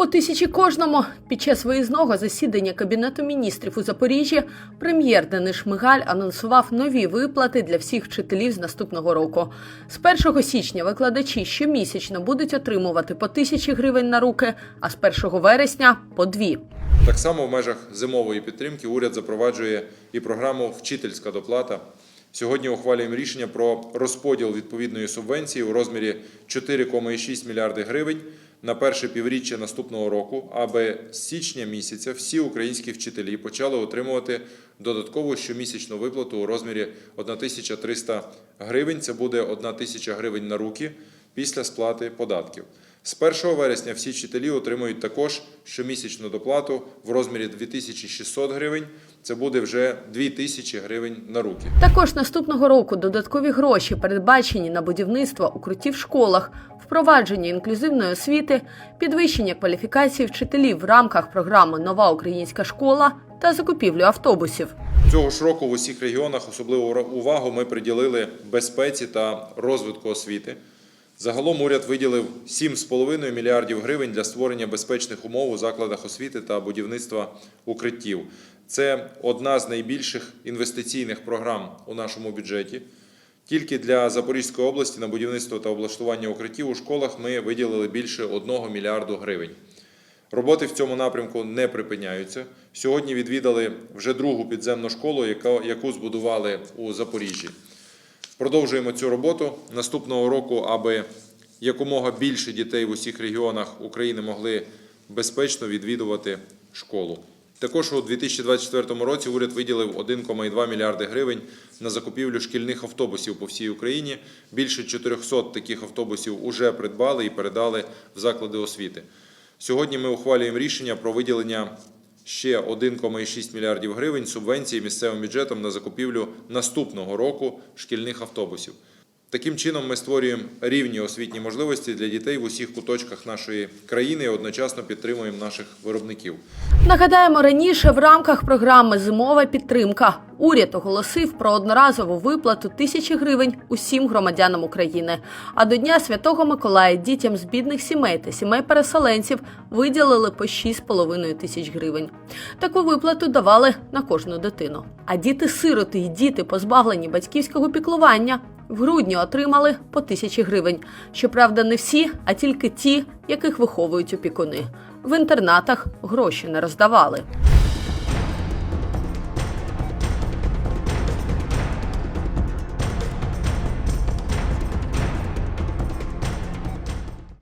По тисячі кожному під час виїзного засідання Кабінету міністрів у Запоріжжі прем'єр Денис Шмигаль анонсував нові виплати для всіх вчителів з наступного року. З 1 січня викладачі щомісячно будуть отримувати по тисячі гривень на руки, а з 1 вересня по дві. Так само в межах зимової підтримки уряд запроваджує і програму Вчительська доплата. Сьогодні ухвалюємо рішення про розподіл відповідної субвенції у розмірі 4,6 мільярди гривень на перше півріччя наступного року, аби з січня місяця всі українські вчителі почали отримувати додаткову щомісячну виплату у розмірі 1300 гривень. Це буде 1000 гривень на руки після сплати податків. З 1 вересня всі вчителі отримують також щомісячну доплату в розмірі 2600 гривень. Це буде вже 2000 гривень на руки. Також наступного року додаткові гроші передбачені на будівництво укриттів в школах, впровадження інклюзивної освіти, підвищення кваліфікації вчителів в рамках програми Нова українська школа та закупівлю автобусів. Цього ж року в усіх регіонах особливу увагу ми приділили безпеці та розвитку освіти. Загалом уряд виділив 7,5 мільярдів гривень для створення безпечних умов у закладах освіти та будівництва укриттів. Це одна з найбільших інвестиційних програм у нашому бюджеті. Тільки для Запорізької області на будівництво та облаштування укриттів у школах ми виділили більше 1 мільярду гривень. Роботи в цьому напрямку не припиняються. Сьогодні відвідали вже другу підземну школу, яку збудували у Запоріжжі. Продовжуємо цю роботу наступного року, аби якомога більше дітей в усіх регіонах України могли безпечно відвідувати школу. Також у 2024 році уряд виділив 1,2 мільярди гривень на закупівлю шкільних автобусів по всій Україні. Більше 400 таких автобусів уже придбали і передали в заклади освіти. Сьогодні ми ухвалюємо рішення про виділення ще 1,6 мільярдів гривень субвенції місцевим бюджетом на закупівлю наступного року шкільних автобусів. Таким чином ми створюємо рівні освітні можливості для дітей в усіх куточках нашої країни і одночасно підтримуємо наших виробників. Нагадаємо, раніше в рамках програми Зимова підтримка уряд оголосив про одноразову виплату тисячі гривень усім громадянам України. А до Дня Святого Миколая дітям з бідних сімей та сімей переселенців виділили по 6,5 тисяч гривень. Таку виплату давали на кожну дитину. А діти-сироти і діти, позбавлені батьківського піклування, в грудні отримали по тисячі гривень. Щоправда, не всі, а тільки ті, яких виховують опікуни. В інтернатах гроші не роздавали.